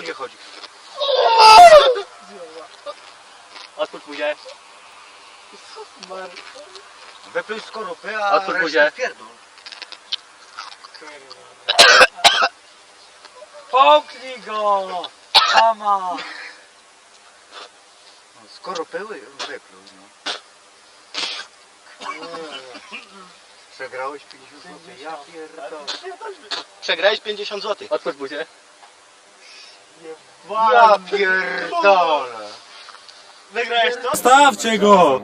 nie chodzi. Otwórz buzię. Wypluj skorupy, a Otwórz resztę buzię. pierdol. Połknij go! Mama! No, Skorupy wy- wypluj, no. Przegrałeś 50 zł. Ja pierdolę. Przegrałeś 50 zł. Otwórz buzię. Ja pierdolę. Wygrałeś to? Stawcie go!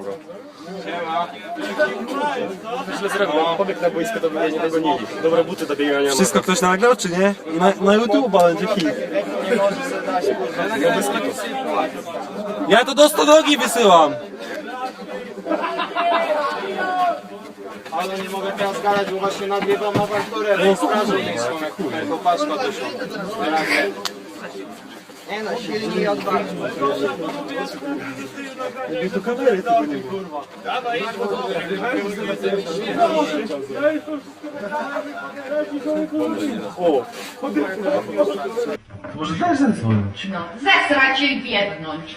Pobieg na boisko to mnie nie dogonili. Dobre buty do biegania. Wszystko ktoś nagrał, czy nie? Na, na YouTube'a będzie hit. Ja to do 100 nogi wysyłam! Ale nie mogę teraz gadać, bo właśnie nagrywam awanturę. No, straży nie są jak chuj. Popatrzka dyszą. Nie no, silni odwagi. Tu kamery to będzie kurwa. Może też zadzwonić. No, zesrać się i pierdnąć.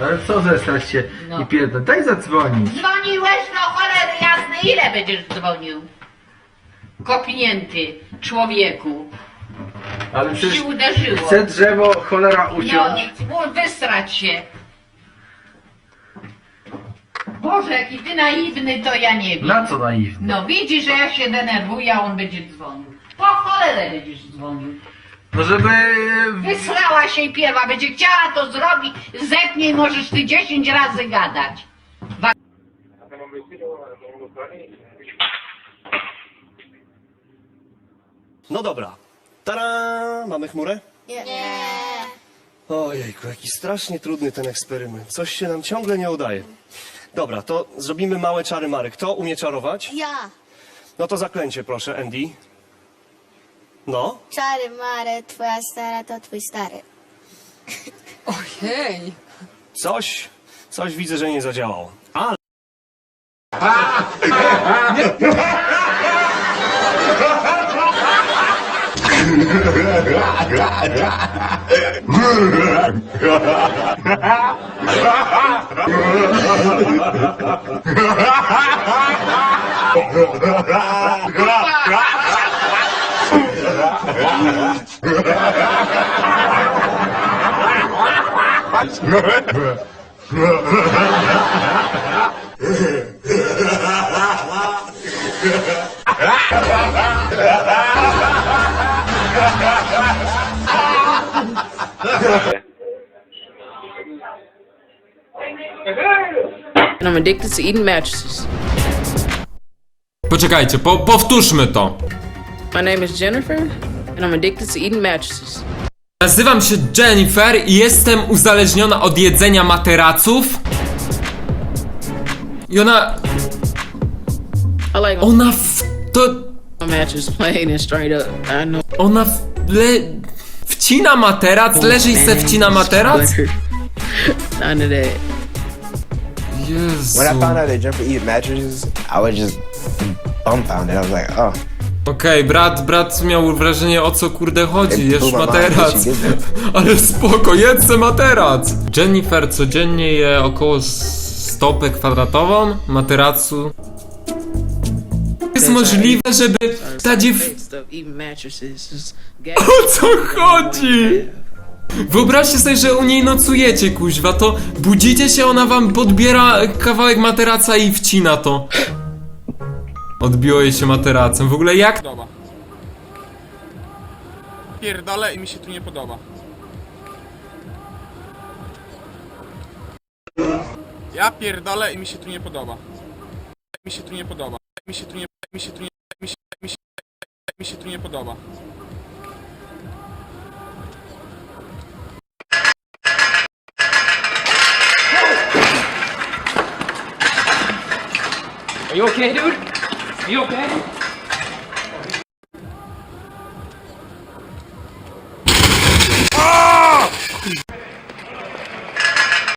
Ale co zestać się No. i pierdol? Daj zadzwonić. Dzwoniłeś, no cholery jasne, ile będziesz dzwonił? Kopnięty człowieku. Ale Ci przecież uderzyło. chcę drzewo cholera uciąć. No, wysrać się. Boże, jaki ty naiwny, to ja nie wiem. Na co naiwny? No widzisz, że ja się denerwuję, a on będzie dzwonił. Po cholerę będziesz dzwonił. No żeby... Wysrała się i pierwa, będzie chciała to zrobić, zepnij, możesz ty 10 razy gadać. No dobra. Tara! Mamy chmurę? Nie. Ojejku, jaki strasznie trudny ten eksperyment. Coś się nam ciągle nie udaje. Dobra, to zrobimy małe czary Mary. Kto umie czarować? Ja. No to zaklęcie proszę, Andy. No. Czary mary, twoja stara to twój stary. Coś, coś widzę, że nie zadziałało. Ale... Ha ha ha! And I'm addicted to eating mattresses. Poczekajcie, po, powtórzmy to. My name is Jennifer, and I'm addicted to eating mattresses. Nazywam się Jennifer i jestem uzależniona od jedzenia materaców. I ona. I like Ona w. To. my mattress plain and straight up. I know. Ona w. Le, wcina materac, leży i se wcina materac? None of that. Jezu. When I found out that Jennifer eat mattresses, I was just dumbfounded. I was like, oh. Okej, brat, brat miał wrażenie o co kurde chodzi, jesz materac. Ale spoko, jedz se materac. Jennifer codziennie je około stopę kwadratową materacu. Jest możliwe, żeby ta dziew... O co chodzi? Wyobraźcie sobie, że u niej nocujecie, kuźwa, to budzicie się, ona wam podbiera kawałek materaca i wcina to. Odbiło jej się materacem. W ogóle jak podoba. Pierdolę i mi się tu nie podoba. Ja pierdolę i mi się tu nie podoba. Mi się tu nie podoba. Mi się tu nie mi się tu nie mi się mi się mi się tu nie podoba. Are you okay, dude? Are you okay?